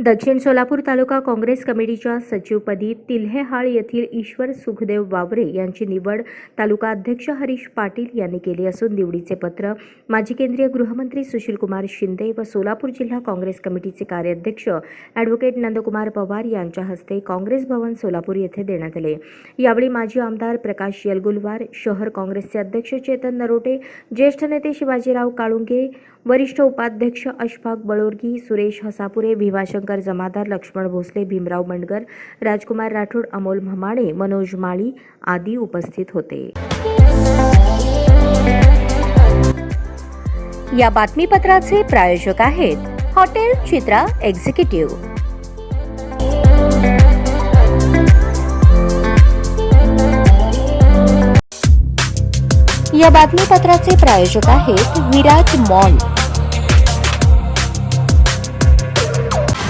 दक्षिण सोलापूर तालुका काँग्रेस कमिटीच्या सचिवपदी तिल्हेहाळ येथील ईश्वर सुखदेव वावरे यांची निवड तालुका अध्यक्ष हरीश पाटील यांनी केली असून निवडीचे पत्र माजी केंद्रीय गृहमंत्री सुशीलकुमार शिंदे व सोलापूर जिल्हा काँग्रेस कमिटीचे कार्याध्यक्ष ॲडव्होकेट नंदकुमार पवार यांच्या हस्ते काँग्रेस भवन सोलापूर येथे देण्यात आले. यावेळी माजी आमदार प्रकाश यलगुलवार शहर काँग्रेसचे अध्यक्ष चेतन नरोटे ज्येष्ठ नेते शिवाजीराव काळुंगे वरिष्ठ उपाध्यक्ष अशफाक बळोरगी सुरेश हसापुरे भिवाशंकर भीमाशंकर जमादार लक्ष्मण भोसले भीमराव मंडगर राजकुमार राठोड अमोल म्हमाणे मनोज माळी आदी उपस्थित होते. या बातमीपत्राचे प्रायोजक आहेत हॉटेल चित्रा एक्झिक्युटिव्ह. या बातमीपत्राचे प्रायोजक आहेत विराज मॉल.